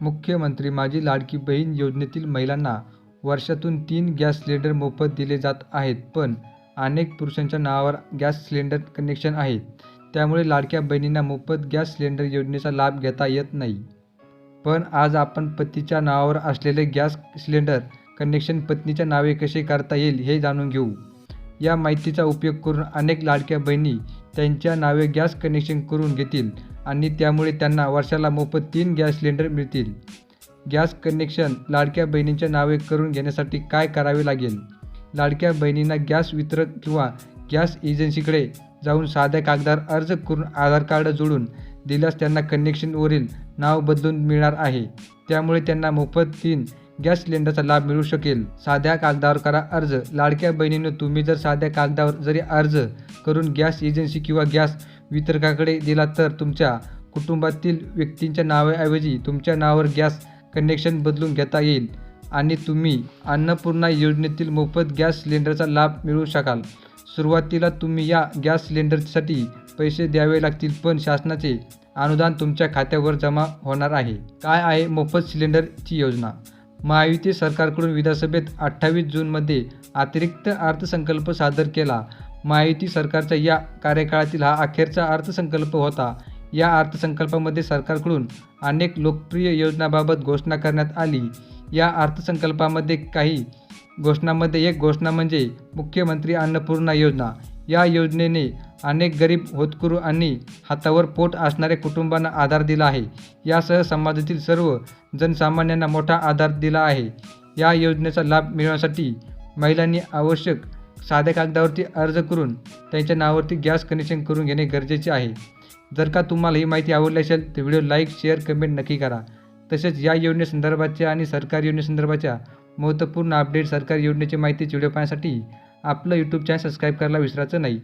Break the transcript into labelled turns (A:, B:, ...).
A: मुख्यमंत्री माझी लाडकी बहीण योजनेतील महिलांना वर्षातून तीन गॅस सिलेंडर मोफत दिले जात आहेत पण अनेक पुरुषांच्या नावावर गॅस सिलेंडर कनेक्शन आहेत त्यामुळे लाडक्या बहिणींना मोफत गॅस सिलेंडर योजनेचा लाभ घेता येत नाही. पण आज आपण पतीच्या नावावर असलेले गॅस सिलेंडर कनेक्शन पत्नीच्या नावे कसे करता येईल हे जाणून घेऊ. या माहितीचा उपयोग करून अनेक लाडक्या बहिणी त्यांच्या नावे गॅस कनेक्शन करून घेतील. आणि त्यामुळे त्यांना वर्षाला मोफत तीन गॅस सिलेंडर मिळतील. गॅस कनेक्शन लाडक्या बहिणींच्या नावे करून घेण्यासाठी काय करावे लागेल? लाडक्या बहिणींना गॅस वितरक किंवा गॅस एजन्सीकडे जाऊन साध्या कागदावर अर्ज करून आधार कार्ड जोडून दिल्यास त्यांना कनेक्शनवरील नाव बदलून मिळणार आहे. त्यामुळे त्यांना मोफत तीन गॅस सिलेंडरचा लाभ मिळू शकेल. साध्या कागदावर करा अर्ज. लाडक्या बहिणीनं तुम्ही जर साध्या कागदावर जरी अर्ज करून गॅस एजन्सी किंवा गॅस वितरकाकडे दिला तर तुमच्या कुटुंबातील व्यक्तींच्या नावाऐवजी तुमच्या नावावर गॅस कनेक्शन बदलून घेता येईल आणि तुम्ही अन्नपूर्णा योजनेतील मोफत गॅस सिलेंडरचा लाभ मिळवू शकाल. सुरुवातीला तुम्ही या गॅस सिलेंडरसाठी पैसे द्यावे लागतील पण शासनाचे अनुदान तुमच्या खात्यावर जमा होणार आहे. काय आहे मोफत सिलेंडरची योजना? महायुती सरकारकडून विधानसभेत अठ्ठावीस जूनमध्ये अतिरिक्त अर्थसंकल्प सादर केला. महायुती सरकारच्या या कार्यकाळातील हा अखेरचा अर्थसंकल्प होता. या अर्थसंकल्पामध्ये सरकारकडून अनेक लोकप्रिय योजनाबाबत घोषणा करण्यात आली. या अर्थसंकल्पामध्ये काही घोषणामध्ये एक घोषणा म्हणजे मुख्यमंत्री अन्नपूर्णा योजना. या योजनेने अनेक गरीब होतकरू आणि हातावर पोट असणाऱ्या कुटुंबांना आधार दिला आहे. यासह समाजातील सर्व जनसामान्यांना मोठा आधार दिला आहे. या योजनेचा लाभ मिळवण्यासाठी महिलांनी आवश्यक साध्या कागदावरती अर्ज करून त्यांच्या नावावरती गॅस कनेक्शन करून घेणे गरजेचे आहे. जर का तुम्हाला ही माहिती आवडली असेल तर व्हिडिओ लाईक शेअर कमेंट नक्की करा. तसेच या योजनेसंदर्भाच्या आणि सरकारी योजनेसंदर्भाच्या महत्त्वपूर्ण अपडेट सरकारी योजनेची माहिती व्हिडिओ पाहण्यासाठी आपलं यूट्यूब चॅनल सबस्क्राईब करायला विसरायचं नाही.